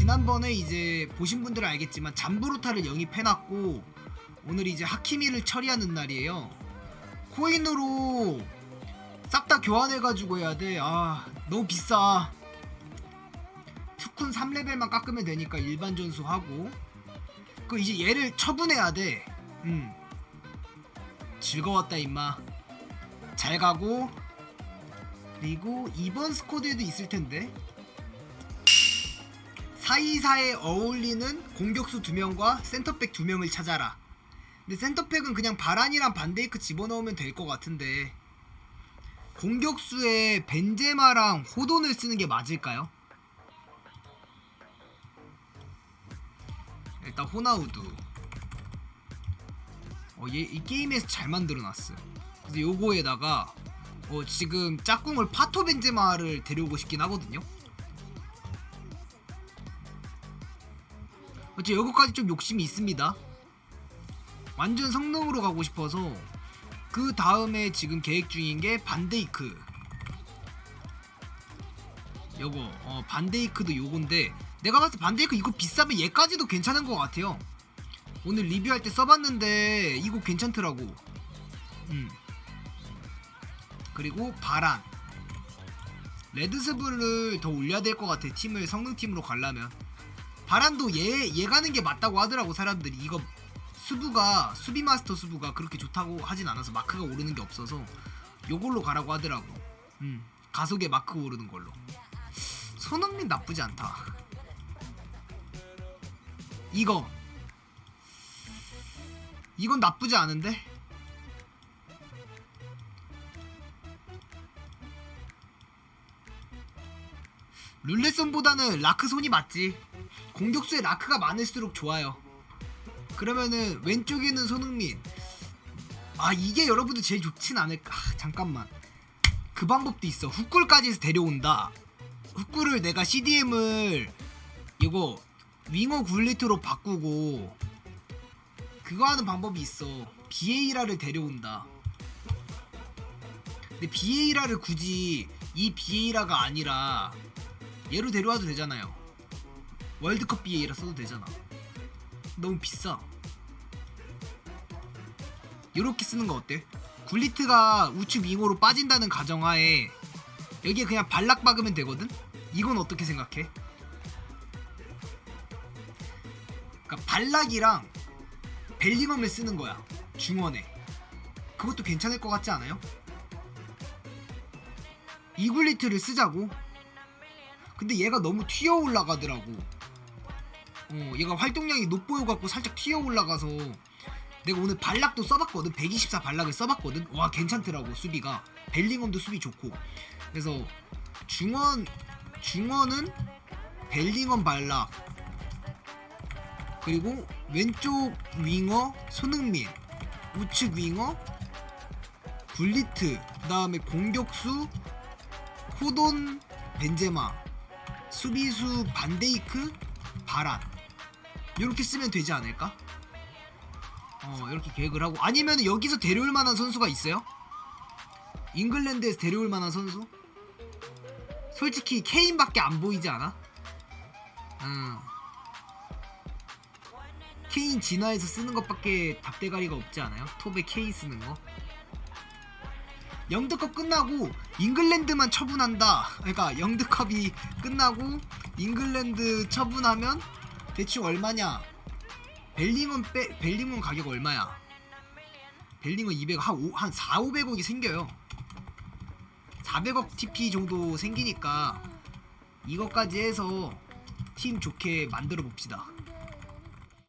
지난번에 이제 보신 분들은 알겠지만 잠브루타를 영입해놨고 오늘 이제 하키미를 처리하는 날이에요. 코인으로 싹 다 교환해가지고 해야 돼. 아 너무 비싸. 투쿤 3레벨만 깎으면 되니까 일반 전수 하고 그 이제 얘를 처분해야 돼. 음. 즐거웠다 임마. 잘 가고 그리고 이번 스쿼드에도 있을 텐데 424에 어울리는 공격수 2명과 센터백 2명을 찾아라. 근데 센터백은 그냥 바란이랑 반데이크 집어넣으면 될 것 같은데 공격수에 벤제마랑 호돈을 쓰는 게 맞을까요? 일단 호나우두 어, 얘, 이 게임에서 잘 만들어놨어요 그래서 요거에다가 어, 지금 짝꿍을 파토 벤제마를 데려오고 싶긴 하거든요 어째 여기까지 좀 욕심이 있습니다. 완전 성능으로 가고 싶어서 그 다음에 지금 계획 중인 게 반데이크. 요거 어 반데이크도 요건데 내가 봤을 때 반데이크 이거 비싸면 얘까지도 괜찮은 것 같아요. 오늘 리뷰할 때 써봤는데 이거 괜찮더라고. 음. 그리고 바란. 레드스블을 더 올려야 될 것 같아 팀을 성능팀으로 가려면 바란도 얘, 얘 가는 게 맞다고 하더라고 사람들이. 이거 수부가 수비 마스터 수부가 그렇게 좋다고 하진 않아서 마크가 오르는 게 없어서 요걸로 가라고 하더라고. 음 가속에 마크 오르는 걸로. 손흥민 나쁘지 않다. 이거. 이건 나쁘지 않은데? 룰레손보다는 라크 손이 맞지 공격수에 라크가 많을수록 좋아요. 그러면은 왼쪽에 있는 손흥민. 아 이게 여러분들 제일 좋진 않을까? 아, 잠깐만. 그 방법도 있어. 훅굴까지 해서 데려온다. 훅굴을 내가 CDM을 이거 윙어 굴리트로 바꾸고 그거 하는 방법이 있어. 비에이라를 데려온다. 근데 비에이라를 굳이 이 비에이라가 아니라 얘로 데려와도 되잖아요 월드컵 비에이라 써도 되잖아 너무 비싸 이렇게 쓰는 거 어때? 굴리트가 우측 윙어로 빠진다는 가정하에 여기에 그냥 발락 박으면 되거든? 이건 어떻게 생각해? 그러니까 발락이랑 벨링엄을 쓰는 거야 중원에 그것도 괜찮을 것 같지 않아요? 이굴리트를 쓰자고? 근데 얘가 너무 튀어 올라가더라고 어 얘가 활동량이 높보여갖고 살짝 튀어 올라가서 내가 오늘 발락도 써봤거든. 124 발락을 써봤거든. 와 괜찮더라고 수비가. 벨링엄도 수비 좋고. 그래서 중원 중원은 벨링엄 발락. 그리고 왼쪽 윙어 손흥민 우측 윙어 굴리트 그 다음에 공격수 호돈 벤제마 수비수 반데이크 바란 이렇게 쓰면 되지 않을까? 어 이렇게 계획을 하고 아니면 여기서 데려올 만한 선수가 있어요? 잉글랜드에서 데려올 만한 선수? 솔직히 케인밖에 안 보이지 않아? 응. 케인 진화해서 쓰는 것밖에 답대가리가 없지 않아요? 톱에 K 쓰는 거? 영드컵 끝나고 잉글랜드만 처분한다. 그러니까 영드컵이 끝나고 잉글랜드 처분하면 대충 얼마냐? 벨링은 빼 벨링은 가격 얼마야? 벨링은 200, 한, 5, 한 4, 500억이 생겨요. 400억 TP 정도 생기니까 이것까지 해서 팀 좋게 만들어 봅시다.